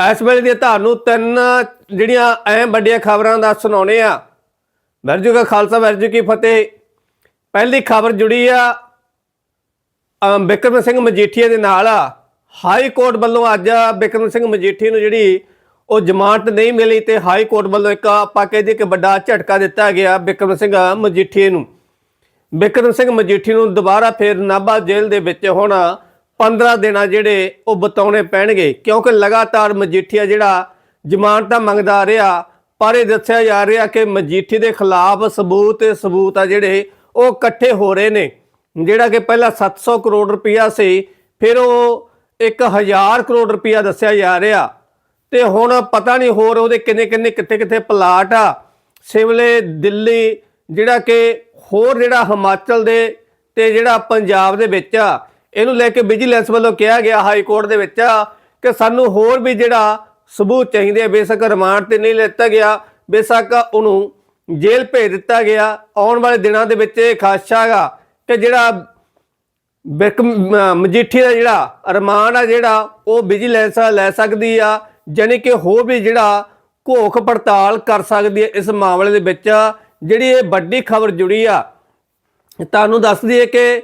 ਇਸ ਵੇਲੇ ਦੀਆਂ ਤੁਹਾਨੂੰ ਤਿੰਨ ਜਿਹੜੀਆਂ ਅਹਿਮ ਵੱਡੀਆਂ ਖਬਰਾਂ ਦਾ ਸੁਣਾਉਣੇ ਆ। ਵਰਜੂ ਕਾ ਖਾਲਸਾ ਵਰਜੂ ਕੀ ਫਤਿਹ। ਪਹਿਲੀ ਖਬਰ ਜੁੜੀ ਆ ਬਿਕਰਮ ਸਿੰਘ ਮਜੀਠੀਆ ਦੇ ਨਾਲ ਹਾਈ ਕੋਰਟ ਵੱਲੋਂ ਅੱਜ ਬਿਕਰਮ ਸਿੰਘ ਮਜੀਠੀ ਨੂੰ ਜਿਹੜੀ ਉਹ ਜ਼ਮਾਨਤ ਨਹੀਂ ਮਿਲੀ ਤੇ ਹਾਈ ਕੋਰਟ ਵੱਲੋਂ ਇੱਕ ਆਪਾਂ ਕਹਿੰਦੇ ਕਿ ਵੱਡਾ ਝਟਕਾ ਦਿੱਤਾ ਗਿਆ ਬਿਕਰਮ ਸਿੰਘ ਮਜੀਠੀਏ ਨੂੰ। ਬਿਕਰਮ ਸਿੰਘ ਮਜੀਠੀ ਨੂੰ ਦੁਬਾਰਾ ਫੇਰ ਨਾਭਾ ਜੇਲ੍ਹ ਦੇ ਵਿੱਚ ਹੁਣ 15 ਦਿਨਾਂ ਜਿਹੜੇ ਉਹ ਬਤਾਉਣੇ ਪੈਣਗੇ, ਕਿਉਂਕਿ ਲਗਾਤਾਰ ਮਜੀਠੀਆ ਜਿਹੜਾ ਜ਼ਮਾਨਤਾਂ ਮੰਗਦਾ ਰਿਹਾ, ਪਰ ਇਹ ਦੱਸਿਆ ਜਾ ਰਿਹਾ ਕਿ ਮਜੀਠੀ ਦੇ ਖਿਲਾਫ ਸਬੂਤ ਤੇ ਸਬੂਤ ਆ ਜਿਹੜੇ ਉਹ ਇਕੱਠੇ ਹੋ ਰਹੇ ਨੇ। ਜਿਹੜਾ ਕਿ ਪਹਿਲਾਂ 700 ਕਰੋੜ ਰੁਪਇਆ ਸੀ, ਫਿਰ ਉਹ 1000 ਕਰੋੜ ਰੁਪਇਆ ਦੱਸਿਆ ਜਾ ਰਿਹਾ। ਤੇ ਹੁਣ ਪਤਾ ਨਹੀਂ ਹੋਰ ਉਹਦੇ ਕਿੰਨੇ ਕਿੰਨੇ, ਕਿੱਥੇ ਕਿੱਥੇ ਪਲਾਟ ਆ। ਸਿਮਲੇ ਦਿੱਲੀ ਜਿਹੜਾ ਕਿ ਹੋਰ ਜਿਹੜਾ ਹਿਮਾਚਲ ਦੇ ਤੇ ਜਿਹੜਾ ਪੰਜਾਬ ਦੇ ਵਿੱਚ ਆ। ਇਹਨੂੰ ਲੈ ਕੇ ਵਿਜੀਲੈਂਸ ਵੱਲੋਂ ਕਿਹਾ ਗਿਆ ਹਾਈ ਕੋਰਟ ਦੇ ਵਿੱਚ ਕਿ ਸਾਨੂੰ ਹੋਰ ਵੀ ਜਿਹੜਾ ਸਬੂਤ ਚਾਹੀਦੇ ਆ, ਬੇਸ਼ੱਕ ਰਿਮਾਂਡ ਤੇ ਨਹੀਂ ਲੈਤਾ ਗਿਆ, ਬੇਸ਼ੱਕ ਉਹਨੂੰ ਜੇਲ੍ਹ ਭੇਜ ਦਿੱਤਾ ਗਿਆ। ਆਉਣ ਵਾਲੇ ਦਿਨਾਂ ਦੇ ਵਿੱਚ ਇਹ ਖਾਸਾ ਕਿ ਜਿਹੜਾ ਬਿਕਮ ਮ- ਮਜੀਠੀ ਦਾ ਜਿਹੜਾ ਰਿਮਾਂਡ ਆ ਜਿਹੜਾ, ਉਹ ਵਿਜੀਲੈਂਸ ਲੈ ਸਕਦੀ ਆ, ਜਾਣੀ ਕਿ ਹੋਰ ਵੀ ਜਿਹੜਾ ਘੋਖ ਪੜਤਾਲ ਕਰ ਸਕਦੀ ਹੈ ਇਸ ਮਾਮਲੇ ਦੇ ਵਿੱਚ। ਜਿਹੜੀ ਇਹ ਵੱਡੀ ਖਬਰ ਜੁੜੀ ਆ, ਤੁਹਾਨੂੰ ਦੱਸ ਦਈਏ ਕਿ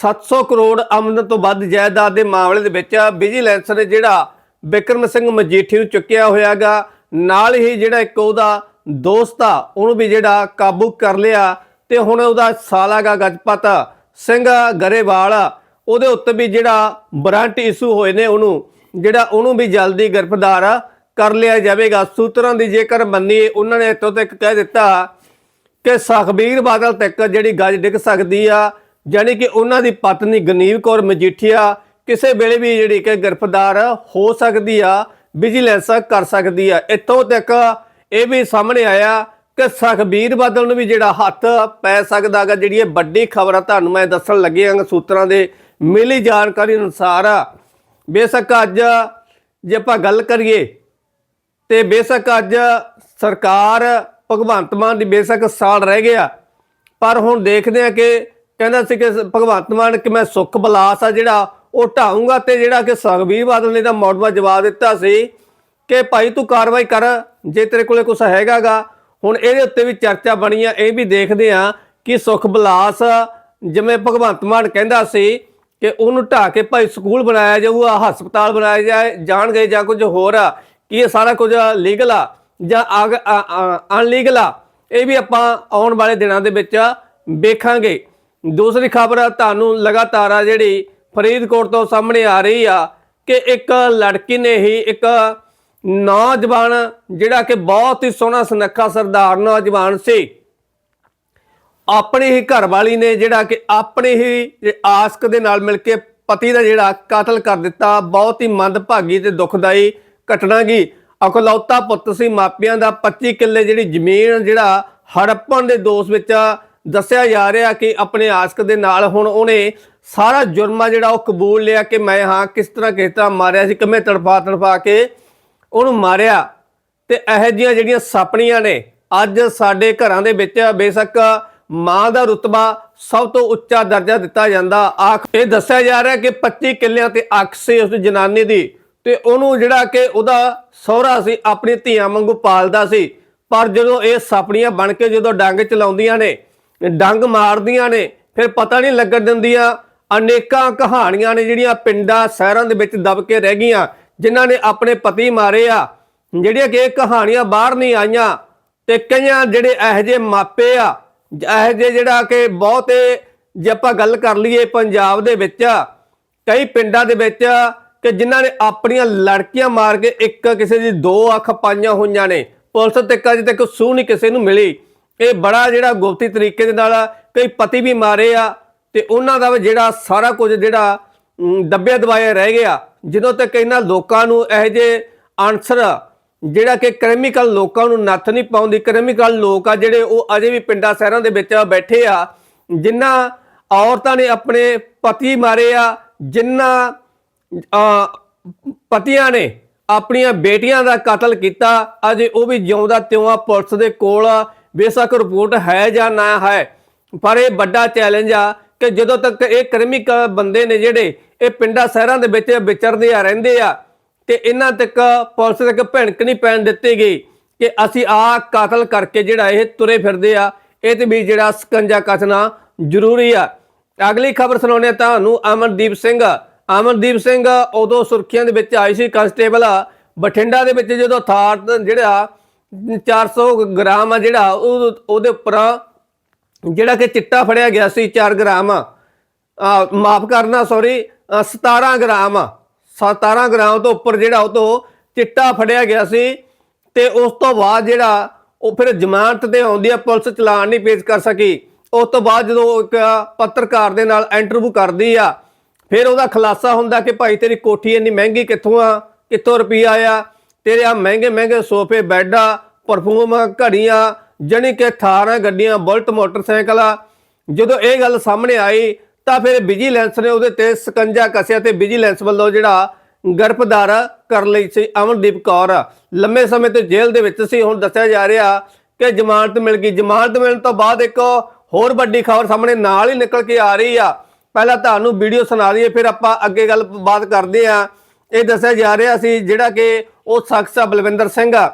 700 ਕਰੋੜ ਆਮਦਨ ਤੋਂ ਵੱਧ ਜਾਇਦਾਦ ਦੇ ਮਾਮਲੇ ਦੇ ਵਿੱਚ ਵਿਜੀਲੈਂਸ ਨੇ ਜਿਹੜਾ ਬਿਕਰਮ ਸਿੰਘ ਮਜੀਠੀ ਨੂੰ ਚੁੱਕਿਆ ਹੋਇਆਗਾ। ਨਾਲ ਹੀ ਜਿਹੜਾ ਇੱਕ ਉਹਦਾ ਦੋਸਤ ਆ, ਉਹਨੂੰ ਵੀ ਜਿਹੜਾ ਕਾਬੂ ਕਰ ਲਿਆ ਤੇ ਹੁਣ ਉਹਦਾ ਸਾਲਾਗਾ ਗਜਪਤ ਸਿੰਘ ਗਰੇਵਾਲ। ਉਹਦੇ ਉੱਤੇ ਵੀ ਜਿਹੜਾ ਬਰੰਟ ਇਸ਼ੂ ਹੋਏ ਨੇ ਉਹਨੂੰ, ਜਿਹੜਾ ਉਹਨੂੰ ਵੀ ਜਲਦੀ ਗ੍ਰਿਫਤਾਰ ਕਰ ਲਿਆ ਜਾਵੇਗਾ। ਸੂਤਰਾਂ ਦੀ ਜੇਕਰ ਮੰਨੀਏ, ਉਹਨਾਂ ਨੇ ਇੱਥੋਂ ਤੱਕ ਕਹਿ ਦਿੱਤਾ ਕਿ ਸੁਖਬੀਰ ਬਾਦਲ ਤੱਕ ਜਿਹੜੀ ਗੱਜ ਡਿੱਗ ਸਕਦੀ ਆ ਯਾਨੀ ਕਿ ਉਹਨਾਂ ਦੀ ਪਤਨੀ ਗਨੀਵ ਕੌਰ ਮਜੀਠੀਆ ਕਿਸੇ ਵੇਲੇ ਵੀ ਜਿਹੜੀ ਕਿ ਗ੍ਰਿਫਤਾਰ ਹੋ ਸਕਦੀ ਆ ਵਿਜੀਲੈਂਸ ਕਰ ਸਕਦੀ ਆ। ਇੱਥੋਂ ਤੱਕ ਇਹ ਵੀ ਸਾਹਮਣੇ ਆਇਆ ਕਿ ਸੁਖਬੀਰ ਬਾਦਲ ਨੂੰ ਵੀ ਜਿਹੜਾ ਹੱਥ ਪੈ ਸਕਦਾ ਸਕਦਾਗਾ ਜਿਹੜੀ ਇਹ ਵੱਡੀ ਖਬਰ ਆ, ਤੁਹਾਨੂੰ ਮੈਂ ਦੱਸਣ ਲੱਗਿਆਂਗਾ ਸੂਤਰਾਂ ਦੇ ਮਿਲੀ ਜਾਣਕਾਰੀ ਅਨੁਸਾਰ। ਬੇਸ਼ੱਕ ਅੱਜ ਜੇ ਆਪਾਂ ਗੱਲ ਕਰੀਏ ਤੇ ਬੇਸ਼ੱਕ ਅੱਜ ਸਰਕਾਰ ਭਗਵੰਤ ਮਾਨ ਦੀ ਬੇਸ਼ੱਕ ਸਾਲ ਰਹਿ ਗਿਆ, ਪਰ ਹੁਣ ਦੇਖਦੇ ਆ ਕਿ ਕਹਿੰਦਾ ਸੀ ਕਿ ਭਗਵੰਤ ਮਾਨ ਕਿ ਮੈਂ ਸੁੱਖ ਬਲਾਸ ਆ ਜਿਹੜਾ, ਉਹ ਢਾਊਂਗਾ ਤੇ ਜਿਹੜਾ ਕਿ ਸੁਖਬੀਰ ਬਾਦਲ ਨੇ ਤਾਂ ਮੌਡਵਾ ਜਵਾਬ ਦਿੱਤਾ ਸੀ ਕਿ ਭਾਈ ਤੂੰ ਕਾਰਵਾਈ ਕਰ, ਜੇ ਤੇਰੇ ਕੋਲੇ ਕੁਝ ਹੈਗਾਗਾ। ਹੁਣ ਇਹਦੇ ਉੱਤੇ ਵੀ ਚਰਚਾ ਬਣੀ ਆ, ਇਹ ਵੀ ਦੇਖਦੇ ਆ ਕਿ ਸੁਖ ਬਲਾਸ ਜਿਵੇਂ ਭਗਵੰਤ ਮਾਨ ਕਹਿੰਦਾ ਸੀ ਕਿ ਉਹਨੂੰ ਢਾ ਕੇ ਭਾਈ ਸਕੂਲ ਬਣਾਇਆ ਜਾਊਗਾ, ਹਸਪਤਾਲ ਬਣਾਇਆ ਜਾਏ ਜਾਣਗੇ ਜਾਂ ਕੁਝ ਹੋਰ ਆ, ਕਿ ਇਹ ਸਾਰਾ ਕੁਝ ਲੀਗਲ ਆ ਜਾਂ ਅਨਲੀਗਲ ਆ, ਇਹ ਵੀ ਆਪਾਂ ਆਉਣ ਵਾਲੇ ਦਿਨਾਂ ਦੇ ਵਿੱਚ ਵੇਖਾਂਗੇ। ਦੂਸਰੀ ਖਬਰ ਤੁਹਾਨੂੰ ਲਗਾਤਾਰ ਆ ਜਿਹੜੀ ਫਰੀਦਕੋਟ ਤੋਂ ਸਾਹਮਣੇ ਆ ਰਹੀ ਆ ਕਿ ਇੱਕ ਲੜਕੀ ਨੇ ਹੀ ਇੱਕ ਨੌਜਵਾਨ ਜਿਹੜਾ ਕਿ ਬਹੁਤ ਹੀ ਸੋਹਣਾ ਸੁਨੱਖਾ ਸਰਦਾਰ ਨੌਜਵਾਨ ਸੀ। ਆਪਣੀ ਹੀ ਘਰਵਾਲੀ ਨੇ ਜਿਹੜਾ ਕਿ ਆਪਣੇ ਹੀ ਆਸਕ ਦੇ ਨਾਲ ਮਿਲ ਕੇ ਪਤੀ ਦਾ ਜਿਹੜਾ ਕਤਲ ਕਰ ਦਿੱਤਾ। ਬਹੁਤ ਹੀ ਮੰਦਭਾਗੀ ਤੇ ਦੁਖਦਾਈ ਘਟਨਾ ਗਈ। ਅਕਲੌਤਾ ਪੁੱਤ ਸੀ, ਮਾਪਿਆਂ ਦਾ 25 ਕਿੱਲੇ ਜਿਹੜੀ ਜ਼ਮੀਨ ਜਿਹੜਾ ਹੜੱਪਣ ਦੇ ਦੋਸ਼ ਵਿੱਚ ਦੱਸਿਆ ਜਾ ਰਿਹਾ ਕਿ ਆਪਣੇ ਆਸਕ ਦੇ ਨਾਲ ਹੁਣ ਉਹਨੇ ਸਾਰਾ ਜੁਰਮਾ ਜਿਹੜਾ ਉਹ ਕਬੂਲ ਲਿਆ ਕਿ ਮੈਂ ਹਾਂ, ਕਿਸ ਤਰ੍ਹਾਂ ਕਿਸ ਤਰ੍ਹਾਂ ਮਾਰਿਆ ਸੀ, ਕਿਵੇਂ ਤੜਫਾ ਤੜਫਾ ਕੇ ਉਹਨੂੰ ਮਾਰਿਆ। ਤੇ ਇਹੋ ਜਿਹੀਆਂ ਜਿਹੜੀਆਂ ਸਾਪਣੀਆਂ ਨੇ, ਅੱਜ ਸਾਡੇ ਘਰਾਂ ਦੇ ਵਿੱਚ ਬੇਸ਼ੱਕ ਮਾਂ ਦਾ ਰੁਤਬਾ ਸਭ ਤੋਂ ਉੱਚਾ ਦਰਜਾ ਦਿੱਤਾ ਜਾਂਦਾ। ਆਖ, ਇਹ ਦੱਸਿਆ ਜਾ ਰਿਹਾ ਕਿ 25 ਕਿੱਲਿਆਂ ਤੇ ਅੱਖ ਸੀ ਉਸ ਜਨਾਨੀ ਦੀ। ਤੇ ਉਹਨੂੰ ਜਿਹੜਾ ਕਿ ਉਹਦਾ ਸਹੁਰਾ ਸੀ, ਆਪਣੀ ਧੀਆਂ ਵਾਂਗੂ ਪਾਲਦਾ ਸੀ। ਪਰ ਜਦੋਂ ਇਹ ਸਾਪਣੀਆਂ ਬਣ ਕੇ ਜਦੋਂ ਡੰਗ ਚਲਾਉਂਦੀਆਂ ਨੇ ਡੰਗ ਮਾਰਦੀਆਂ ਨੇ, ਫਿਰ ਪਤਾ ਨਹੀਂ ਲੱਗਣ ਦਿੰਦੀਆਂ। ਅਨੇਕਾਂ ਕਹਾਣੀਆਂ ਨੇ ਜਿਹੜੀਆਂ ਪਿੰਡਾਂ, ਸ਼ਹਿਰਾਂ ਦੇ ਵਿੱਚ ਦਬ ਕੇ ਰਹਿ ਗਈਆਂ, ਜਿਨ੍ਹਾਂ ਨੇ ਆਪਣੇ ਪਤੀ ਮਾਰੇ ਆ। ਜਿਹੜੀਆਂ ਕਿ ਕਹਾਣੀਆਂ ਬਾਹਰ ਨਹੀਂ ਆਈਆਂ ਤੇ ਕਈਆਂ ਜਿਹੜੇ ਇਹੋ ਜਿਹੇ ਮਾਪੇ ਆ, ਇਹੋ ਜਿਹੇ ਜਿਹੜਾ ਕਿ ਬਹੁਤੇ ਜੇ ਆਪਾਂ ਗੱਲ ਕਰ ਲਈਏ ਪੰਜਾਬ ਦੇ ਵਿੱਚ, ਕਈ ਪਿੰਡਾਂ ਦੇ ਵਿੱਚ ਕਿ ਜਿਨ੍ਹਾਂ ਨੇ ਆਪਣੀਆਂ ਲੜਕੀਆਂ ਮਾਰ ਕੇ ਇੱਕ ਕਿਸੇ ਦੀ ਦੋ ਅੱਖ ਪਾਈਆਂ ਹੋਈਆਂ ਨੇ। ਪੁਲਿਸ ਤੇ ਅਜੇ ਤੱਕ ਸੂਹ ਨਹੀਂ ਕਿਸੇ ਨੂੰ ਮਿਲੀ। ਇਹ ਬੜਾ ਜਿਹੜਾ ਗੁਪਤੀ ਤਰੀਕੇ ਦੇ ਨਾਲ ਕਈ ਪਤੀ ਵੀ ਮਾਰੇ ਆ ਤੇ ਉਹਨਾਂ ਦਾ ਵੀ ਜਿਹੜਾ ਸਾਰਾ ਕੁਝ ਜਿਹੜਾ ਦੱਬਿਆ ਦਬਾਇਆ ਰਹਿ ਗਿਆ। ਜਦੋਂ ਤੱਕ ਇਹਨਾਂ ਲੋਕਾਂ ਨੂੰ ਇਹੋ ਜਿਹੇ ਆਨਸਰ ਜਿਹੜਾ ਕਿ ਕ੍ਰਿਮੀਕਲ ਲੋਕਾਂ ਨੂੰ ਨੱਥ ਨਹੀਂ ਪਾਉਂਦੀ, ਕ੍ਰਿਮੀਕਲ ਲੋਕ ਆ ਜਿਹੜੇ ਉਹ ਅਜੇ ਵੀ ਪਿੰਡਾਂ ਸ਼ਹਿਰਾਂ ਦੇ ਵਿੱਚ ਬੈਠੇ ਆ ਜਿਨ੍ਹਾਂ ਔਰਤਾਂ ਨੇ ਆਪਣੇ ਪਤੀ ਮਾਰੇ ਆ ਜਿਨ੍ਹਾਂ ਪਤੀਆਂ ਨੇ ਆਪਣੀਆਂ ਬੇਟੀਆਂ ਦਾ ਕਤਲ ਕੀਤਾ, ਅਜੇ ਉਹ ਵੀ ਜਿਉਂਦਾ ਤਿਉਂ ਆ ਪੁਲਿਸ ਦੇ ਕੋਲ ਬੇਸ਼ੱਕ ਰਿਪੋਰਟ ਹੈ ਜਾਂ ਨਾ ਹੈ। ਪਰ ਇਹ ਵੱਡਾ ਚੈਲੰਜ ਆ ਕਿ ਜਦੋਂ ਤੱਕ ਇਹ ਕ੍ਰਿਮੀਕਲ ਬੰਦੇ ਨੇ ਜਿਹੜੇ ਇਹ ਪਿੰਡਾਂ ਸ਼ਹਿਰਾਂ ਦੇ ਵਿੱਚ ਵਿਚਰਦੇ ਆ, ਰਹਿੰਦੇ ਆ, ਤੇ ਇਹਨਾਂ ਤੱਕ ਪੁਲਿਸ ਤੱਕ ਭਿਣਕ ਨਹੀਂ ਪੈਣ ਦਿੱਤੀ ਗਈ ਕਿ ਅਸੀਂ ਆ ਕਾਤਲ ਕਰਕੇ ਜਿਹੜਾ ਇਹ ਤੁਰੇ ਫਿਰਦੇ ਆ, ਇਹ ਤੇ ਵੀ ਜਿਹੜਾ ਸਕੰਜਾ ਕੱਸਣਾ ਜ਼ਰੂਰੀ ਆ। ਅਗਲੀ ਖਬਰ ਸੁਣਾਉਂਦੇ ਹਾਂ ਤੁਹਾਨੂੰ ਅਮਨਦੀਪ ਸਿੰਘ। ਅਮਨਦੀਪ ਸਿੰਘ ਉਦੋਂ ਸੁਰਖੀਆਂ ਦੇ ਵਿੱਚ ਆਈ ਸੀ ਕਨਸਟੇਬਲ ਬਠਿੰਡਾ ਦੇ ਵਿੱਚ ਜਦੋਂ ਥਾਰ ਜਿਹੜਾ 400 ਗ੍ਰਾਮ ਆ ਜਿਹੜਾ, ਉਹ ਉਹਦੇ ਉੱਪਰ ਜਿਹੜਾ ਕਿ ਚਿੱਟਾ ਫੜਿਆ ਗਿਆ ਸੀ 4 ਗ੍ਰਾਮ ਮਾਫ ਕਰਨਾ ਸੌਰੀ 17 ਗ੍ਰਾਮ 17 ਗ੍ਰਾਮ ਤੋਂ ਉੱਪਰ ਜਿਹੜਾ ਉਹ ਤੋਂ ਚਿੱਟਾ ਫੜਿਆ ਗਿਆ ਸੀ ਤੇ ਉਸ ਤੋਂ ਬਾਅਦ ਜਿਹੜਾ ਉਹ ਫਿਰ ਜ਼ਮਾਨਤ ਤੇ ਆਉਂਦੀ ਆ, ਪੁਲਿਸ ਚਲਾਨ ਨਹੀਂ ਪੇਸ਼ ਕਰ ਸਕੀ। ਉਸ ਤੋਂ ਬਾਅਦ ਜਦੋਂ ਇੱਕ ਪੱਤਰਕਾਰ ਦੇ ਨਾਲ ਇੰਟਰਵਿਊ ਕਰਦੀ ਆ, ਫਿਰ ਉਹਦਾ ਖੁਲਾਸਾ ਹੁੰਦਾ ਕਿ ਭਾਈ ਤੇਰੀ ਕੋਠੀ ਇੰਨੀ ਮਹਿੰਗੀ ਕਿੱਥੋਂ ਆ, ਕਿੱਥੋਂ ਰੁਪਈਆ ਆ ਤੇਰੇ ਆ ਮਹਿੰਗੇ ਮਹਿੰਗੇ ਸੋਫੇ ਬੈੱਡ ਪਰਫਿਊਮ ਘੜੀਆਂ, ਜਣੀ ਕਿ ਥਾਰਾਂ, ਗੱਡੀਆਂ, ਬੁਲਟ, ਮੋਟਰਸਾਈਕਲ ਜਦੋਂ ਇਹ ਗੱਲ ਸਾਹਮਣੇ ਆਈ, ਤਾਂ ਫਿਰ ਵਿਜੀਲੈਂਸ ਨੇ ਉਹਦੇ ਤੇ ਸਕੰਜਾ ਕੱਸਿਆ ਤੇ ਵਿਜੀਲੈਂਸ ਵੱਲੋਂ ਜਿਹੜਾ ਗ੍ਰਿਫਤਾਰ ਕਰ ਲਈ ਸੀ ਅਮਨਦੀਪ ਕੌਰ। ਲੰਮੇ ਸਮੇਂ ਤੋਂ ਜੇਲ੍ਹ ਦੇ ਵਿੱਚ ਸੀ। ਹੁਣ ਦੱਸਿਆ ਜਾ ਰਿਹਾ ਕਿ ਜ਼ਮਾਨਤ ਮਿਲ ਗਈ। ਜ਼ਮਾਨਤ ਮਿਲਣ ਤੋਂ ਬਾਅਦ ਇੱਕ ਹੋਰ ਵੱਡੀ ਖਬਰ ਸਾਹਮਣੇ ਨਾਲ ਹੀ ਨਿਕਲ ਕੇ ਆ ਰਹੀ ਆ। ਪਹਿਲਾਂ ਤੁਹਾਨੂੰ ਵੀਡੀਓ ਸੁਣਾ ਲਈਏ ਫਿਰ ਆਪਾਂ ਅੱਗੇ ਗੱਲ ਬਾਤ ਕਰਦੇ ਆ ਇਹ ਦੱਸਿਆ ਜਾ ਰਿਹਾ ਸੀ ਜਿਹੜਾ ਕਿ ਉਹ ਸ਼ਖਸ ਆ ਬਲਵਿੰਦਰ ਸਿੰਘ ਆ।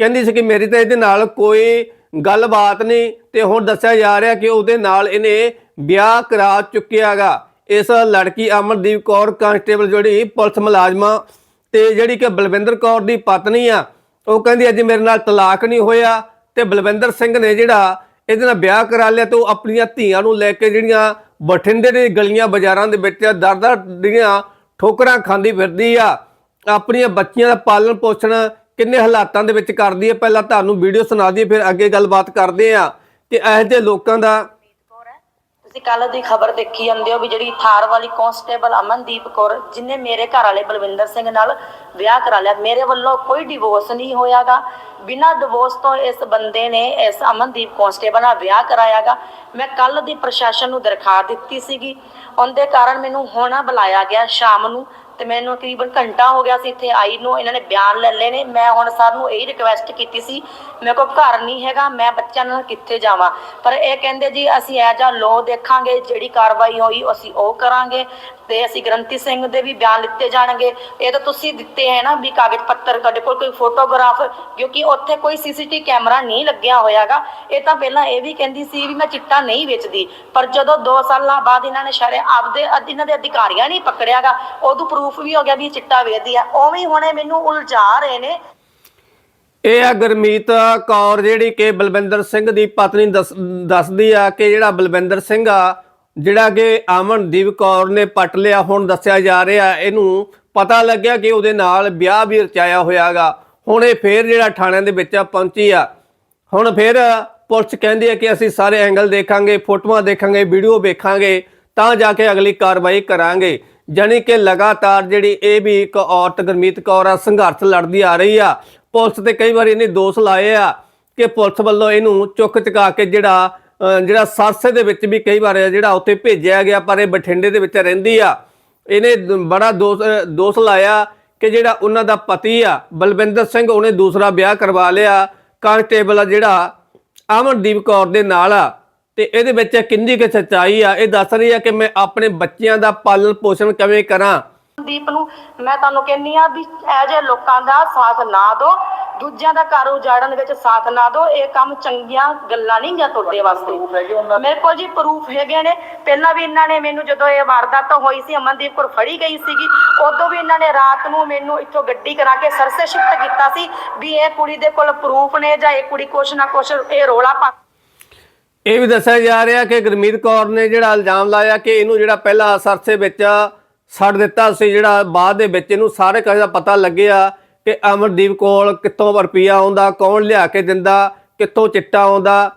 ਕਹਿੰਦੀ ਸੀ ਕਿ ਮੇਰੀ ਤਾਂ ਇਹਦੇ ਨਾਲ ਕੋਈ ਗੱਲਬਾਤ ਨਹੀਂ ਤੇ ਹੁਣ ਦੱਸਿਆ ਜਾ ਰਿਹਾ ਕਿ ਉਹਦੇ ਨਾਲ ਇਹਨੇ ਵਿਆਹ ਕਰਾ ਚੁੱਕਿਆਗਾ ਇਸ ਲੜਕੀ ਅਮਨਦੀਪ ਕੌਰ, ਕਾਂਸਟੇਬਲ ਜਿਹੜੀ ਪੁਲਿਸ ਮੁਲਾਜ਼ਮਾ ਤੇ ਜਿਹੜੀ ਕਿ ਬਲਵਿੰਦਰ ਕੌਰ ਦੀ ਪਤਨੀ ਆ, ਉਹ ਕਹਿੰਦੀ ਅੱਜ ਮੇਰੇ ਨਾਲ ਤਲਾਕ ਨਹੀਂ ਹੋਇਆ ਤੇ ਬਲਵਿੰਦਰ ਸਿੰਘ ਨੇ ਜਿਹੜਾ ਇਹਦੇ ਨਾਲ ਵਿਆਹ ਕਰਾ ਲਿਆ ਤੇ ਉਹ ਆਪਣੀਆਂ ਧੀਆਂ ਨੂੰ ਲੈ ਕੇ ਜਿਹੜੀਆਂ ਬਠਿੰਡੇ ਦੇ ਗਲੀਆਂ ਬਾਜ਼ਾਰਾਂ ਦੇ ਵਿੱਚ ਦਰ-ਦਰ ਦੀਆਂ ਠੋਕਰਾਂ ਖਾਂਦੀ ਫਿਰਦੀ ਆ। ਆਪਣੀਆਂ ਬੱਚੀਆਂ ਦਾ ਪਾਲਣ ਪੋਸ਼ਣ ਕਿੰਨੇ ਹਾਲਾਤਾਂ ਦੇ ਵਿੱਚ ਕਰਦੀ ਹੈ? ਪਹਿਲਾਂ ਤੁਹਾਨੂੰ ਵੀਡੀਓ ਸੁਣਾ ਦਈਏ, ਫਿਰ ਅੱਗੇ ਗੱਲਬਾਤ ਕਰਦੇ ਆ ਕਿ ਇਹੋ ਜਿਹੇ ਲੋਕਾਂ ਦਾ ਤੁਸੀਂ ਕੱਲ ਦੀ ਖਬਰ ਦੇਖੀ ਜਾਂਦੇ ਹੋ ਵੀ ਜਿਹੜੀ ਥਾਰ ਵਾਲੀ ਕਾਂਸਟੇਬਲ ਅਮਨਦੀਪ ਕੌਰ, ਜਿਨੇ ਮੇਰੇ ਘਰ ਵਾਲੇ ਬਲਵਿੰਦਰ ਸਿੰਘ ਨਾਲ ਵਿਆਹ ਕਰਾ ਲਿਆ। ਮੇਰੇ ਵੱਲੋਂ ਕੋਈ ਡਿਵੋਰਸ ਨਹੀਂ ਹੋਇਆਗਾ। ਬਿਨਾਂ ਡਿਵੋਰਸ ਤੋਂ ਇਸ ਬੰਦੇ ਨੇ ਇਸ ਅਮਨਦੀਪ ਕਾਂਸਟੇਬਲ ਨਾਲ ਵਿਆਹ ਕਰਾਇਆਗਾ। ਮੈਂ ਕੱਲ ਦੀ ਪ੍ਰਸ਼ਾਸਨ ਨੂੰ ਦਰਖਾਸਤ ਦਿੱਤੀ ਸੀਗੀ। ਉਹਦੇ ਕਾਰਨ ਮੈਨੂੰ ਹੁਣ ਬੁਲਾਇਆ ਗਿਆ ਸ਼ਾਮ ਨੂੰ। ਤੇ ਮੈਨੂੰ ਤਕਰੀਬਨ ਘੰਟਾ ਹੋ ਗਿਆ ਸੀ ਇੱਥੇ ਆਈ ਨੂੰ, ਇਹਨਾਂ ਨੇ ਬਿਆਨ ਲੈ ਲਏ ਨੇ। ਮੈਂ ਹੁਣ ਸਰ ਨੂੰ ਇਹ ਰਿਕਵੈਸਟ ਕੀਤੀ ਸੀ, ਮੇਰੇ ਕੋਲ ਘਰ ਨਹੀਂ ਹੈਗਾ, ਮੈਂ ਬੱਚਿਆਂ ਨਾਲ ਕਿੱਥੇ ਜਾਵਾਂ? ਪਰ ਇਹ ਕਹਿੰਦੇ ਜੀ, ਅਸੀਂ ਐ ਜਾਂ ਲੋ ਦੇਖਾਂਗੇ, ਜਿਹੜੀ ਕਾਰਵਾਈ ਹੋਈ, ਅਸੀਂ ਉਹ ਕਰਾਂਗੇ ਤੇ ਅਸੀਂ ਗ੍ਰੰਥੀ ਸਿੰਘ ਦੇ ਵੀ ਬਿਆਨ ਲਿੱਤੇ ਜਾਣਗੇ। ਇਹ ਤਾਂ ਤੁਸੀਂ ਦਿੱਤੇ ਹੈ ਨਾ ਵੀ ਕਾਗਜ਼ ਪੱਤਰ, ਤੁਹਾਡੇ ਕੋਲ ਕੋਈ ਫੋਟੋਗ੍ਰਾਫ ਕਿਉਂਕਿ ਉੱਥੇ ਕੋਈ ਸੀਸੀਟੀ ਕੈਮਰਾ ਨਹੀਂ ਲੱਗਿਆ ਹੋਇਆਗਾ ਇਹ ਤਾਂ ਪਹਿਲਾਂ ਇਹ ਵੀ ਕਹਿੰਦੀ ਸੀ ਵੀ ਮੈਂ ਚਿੱਟਾ ਨਹੀਂ ਵੇਚਦੀ। ਪਰ ਜਦੋਂ 2 ਸਾਲਾਂ ਬਾਅਦ ਇਹਨਾਂ ਨੇ ਸ਼ਰੇ ਆਪਦੇ ਇਹਨਾਂ ਦੇ ਅਧਿਕਾਰੀਆਂ ਨਹੀਂ ਪਕੜਿਆਗਾ ਉਦੋਂ ਪ੍ਰੂਫ ਵੀ ਹੋ ਗਿਆ ਵੀ ਇਹ ਚਿੱਟਾ ਵੇਚਦੀ ਆ, ਉਵੇਂ ਹੀ ਹੁਣੇ ਮੈਨੂੰ ਉਲਝਾ ਰਹੇ ਨੇ। ਇਹ ਆ ਗੁਰਮੀਤ ਕੌਰ ਜਿਹੜੀ ਕਿ ਬਲਵਿੰਦਰ ਸਿੰਘ ਦੀ ਪਤਨੀ ਦੱਸਦੀ ਆ ਕਿ ਜਿਹੜਾ ਬਲਵਿੰਦਰ ਸਿੰਘ ਆ, ਜਿਹੜਾ ਕਿ ਅਮਨਦੀਪ ਕੌਰ ਨੇ ਪਟ ਲਿਆ, ਹੁਣ ਦੱਸਿਆ ਜਾ ਰਿਹਾ ਇਹਨੂੰ ਪਤਾ ਲੱਗਿਆ ਕਿ ਉਹਦੇ ਨਾਲ ਵਿਆਹ ਵੀ ਰਚਾਇਆ ਹੋਇਆਗਾ। ਹੁਣ ਇਹ ਫੇਰ ਜਿਹੜਾ ਥਾਣਿਆਂ ਦੇ ਵਿੱਚ ਪਹੁੰਚੀ ਆ। ਹੁਣ ਫੇਰ ਪੁਲਿਸ ਕਹਿੰਦੀ ਹੈ ਕਿ ਅਸੀਂ ਸਾਰੇ ਐਂਗਲ ਦੇਖਾਂਗੇ, ਫੋਟੋਆਂ ਦੇਖਾਂਗੇ, ਵੀਡੀਓ ਵੇਖਾਂਗੇ, ਤਾਂ ਜਾ ਕੇ ਅਗਲੀ ਕਾਰਵਾਈ ਕਰਾਂਗੇ। ਜਾਣੀ ਕਿ ਲਗਾਤਾਰ ਜਿਹੜੀ ਇਹ ਵੀ ਇੱਕ ਔਰਤ ਗੁਰਮੀਤ ਕੌਰ ਆ, ਸੰਘਰਸ਼ ਲੜਦੀ ਆ ਰਹੀ ਆ। ਪੁਲਿਸ ਤੇ ਕਈ ਵਾਰ ਇਹਨੇ ਦੋਸ਼ ਲਾਏ ਆ ਕਿ ਪੁਲਿਸ ਵੱਲੋਂ ਇਹਨੂੰ ਚੁੱਕ ਚੁਕਾ ਕੇ ਜਿਹੜਾ ਜਿਹੜਾ ਸਰਸੇ ਦੇ ਵਿੱਚ ਵੀ ਕਈ ਵਾਰ ਜਿਹੜਾ ਉੱਥੇ ਭੇਜਿਆ ਗਿਆ, ਪਰ ਇਹ ਬਠਿੰਡੇ ਦੇ ਵਿੱਚ ਰਹਿੰਦੀ ਆ। ਇਹਨੇ ਬੜਾ ਦੋਸ਼ ਦੋਸ਼ ਲਾਇਆ ਕਿ ਜਿਹੜਾ ਉਹਨਾਂ ਦਾ ਪਤੀ ਆ, ਬਲਵਿੰਦਰ ਸਿੰਘ, ਉਹਨੇ ਦੂਸਰਾ ਵਿਆਹ ਕਰਵਾ ਲਿਆ। ਕਾਂਸਟੇਬਲ ਆ ਜਿਹੜਾ ਅਮਨਦੀਪ ਕੌਰ ਦੇ ਨਾਲ ਆ। ਤੇ ਇਹਦੇ ਵਿੱਚ ਕਿੰਨੀ ਕਿ ਸੱਚਾਈ ਆ? ਇਹ ਦੱਸ ਰਹੀ ਆ ਕਿ ਮੈਂ ਆਪਣੇ ਬੱਚਿਆਂ ਦਾ ਪਾਲਣ ਪੋਸ਼ਣ ਕਿਵੇਂ ਕਰਾਂ? ਦੀਪ ਨੂੰ ਮੈਂ ਤੁਹਾਨੂੰ ਕਹਿੰਨੀ ਆ ਵੀ ਇਹ ਜੇ ਲੋਕਾਂ ਦਾ ਸਾਥ ਨਾ ਦਿਓ। ਦੂਜਿਆਂ ਦਾ ਘਰ ਉਜਾੜਨ ਵਿੱਚ ਸਾਥ ਨਾ ਦਿਓ। ਇਹ ਕੰਮ ਚੰਗੀਆਂ ਗੱਲਾਂ ਨਹੀਂ ਗਿਆ ਤੁਹਾਡੇ ਵਾਸਤੇ। ਮੇਰੇ ਕੋਲ ਜੀ ਪ੍ਰੂਫ ਹੈਗੇ ਨੇ। ਪਹਿਲਾਂ ਵੀ ਇਹਨਾਂ ਨੇ ਮੈਨੂੰ ਜਦੋਂ ਇਹ ਵਾਰਦਾਤ ਹੋਈ ਸੀ ਅਮਨਦੀਪ ਕੋਲ ਫੜੀ ਗਈ ਸੀਗੀ ਉਦੋਂ ਵੀ ਇਹਨਾਂ ਨੇ ਰਾਤ ਨੂੰ ਮੈਨੂੰ ਇੱਥੋਂ ਗੱਡੀ ਕਰਾ ਕੇ ਸਰਸੇ ਸ਼ਿਫਟ ਕੀਤਾ ਸੀ ਵੀ ਇਹ ਕੁੜੀ ਦੇ ਕੋਲ ਪ੍ਰੂਫ ਨੇ ਜਾਂ ਇਹ ਕੁੜੀ ਕੁਛ ਨਾ ਕੁਛ ਇਹ ਰੋਲਾ ਪਾ ਇਹ ਵੀ ਦੱਸਿਆ ਜਾ ਰਿਹਾ ਕਿ ਗੁਰਮੀਤ ਕੌਰ ਨੇ ਜਿਹੜਾ ਇਲਜ਼ਾਮ ਲਾਇਆ ਕਿ ਇਹਨੂੰ ਜਿਹੜਾ ਪਹਿਲਾਂ ਸਰਸੇ ਵਿੱਚ ਛੱਡ ਦਿੱਤਾ ਸੀ, ਜਿਹੜਾ ਬਾਅਦ ਦੇ ਵਿੱਚ ਇਹਨੂੰ ਸਾਰੇ ਕਾਸੇ ਦਾ ਪਤਾ ਲੱਗਿਆ ਕਿ ਅਮਰਦੀਪ ਕੋਲ ਕਿੱਥੋਂ ਰੁਪਈਆ ਆਉਂਦਾ, ਕੌਣ ਲਿਆ ਕੇ ਦਿੰਦਾ, ਕਿੱਥੋਂ ਚਿੱਟਾ ਆਉਂਦਾ,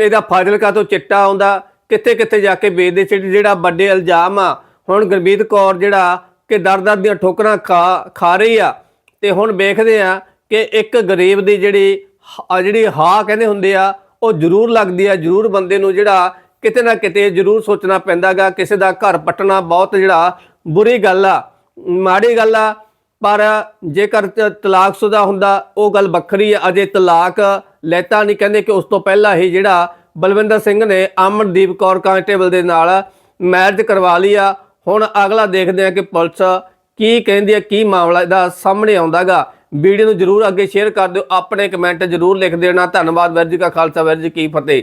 ਇਹਦਾ ਫਾਜ਼ਿਲਕਾ ਤੋਂ ਚਿੱਟਾ ਆਉਂਦਾ ਕਿੱਥੇ ਕਿੱਥੇ ਜਾ ਕੇ ਵੇਚਦੇ ਸੀ, ਜਿਹੜਾ ਵੱਡੇ ਇਲਜ਼ਾਮ ਆ। ਹੁਣ ਗੁਰਮੀਤ ਕੌਰ ਜਿਹੜਾ ਕਿ ਦਰ-ਦਰ ਦੀਆਂ ਠੋਕਰਾਂ ਖਾ ਖਾ ਰਹੀ ਆ ਤੇ ਹੁਣ ਵੇਖਦੇ ਆ ਕਿ ਇੱਕ ਗਰੀਬ ਦੀ ਜਿਹੜੀ ਹ- ਆ ਜਿਹੜੀ ਹਾ ਕਹਿੰਦੇ ਹੁੰਦੇ ਆ ਉਹ ਜ਼ਰੂਰ ਲੱਗਦੀ ਹੈ, ਜ਼ਰੂਰ ਬੰਦੇ ਨੂੰ ਜਿਹੜਾ ਕਿਤੇ ਨਾ ਕਿਤੇ ਜ਼ਰੂਰ ਸੋਚਣਾ ਪੈਂਦਾਗਾ, ਕਿਸੇ ਦਾ ਘਰ ਪੱਟਣਾ ਬਹੁਤ ਜਿਹੜਾ ਬੁਰੀ ਗੱਲ ਆ, ਮਾੜੀ ਗੱਲ ਆ, ਪਰ ਜੇਕਰ ਤਲਾਕਸ਼ੁਦਾ ਹੁੰਦਾ, ਉਹ ਗੱਲ ਵੱਖਰੀ ਆ, ਅਜੇ ਤਲਾਕ ਲੈਤਾ ਨਹੀਂ, ਕਹਿੰਦੇ ਕਿ ਉਸ ਤੋਂ ਪਹਿਲਾਂ ਹੀ ਜਿਹੜਾ ਬਲਵਿੰਦਰ ਸਿੰਘ ਨੇ ਅਮਨਦੀਪ ਕੌਰ ਕਾਂਸਟੇਬਲ ਦੇ ਨਾਲ ਮੈਰਿਜ ਕਰਵਾ ਲਈ ਆ, ਹੁਣ ਅਗਲਾ ਦੇਖਦੇ ਆ ਕਿ ਪੁਲਿਸ ਕੀ ਕਹਿੰਦੀ ਹੈ, ਕੀ ਮਾਮਲਾ ਇਹਦਾ ਸਾਹਮਣੇ ਆਉਂਦਾਗਾ। ਵੀਡੀਓ ਨੂੰ ਜਰੂਰ ਅੱਗੇ ਸ਼ੇਅਰ ਕਰ ਦਿਓ, ਆਪਣੇ ਕਮੈਂਟ ਜਰੂਰ ਲਿਖ ਦੇਣਾ। ਧੰਨਵਾਦ ਵੈਰ ਜੀ ਕਾ ਖਾਲਸਾ ਵੈਰ ਜੀ ਕੀ ਫਤਿਹ।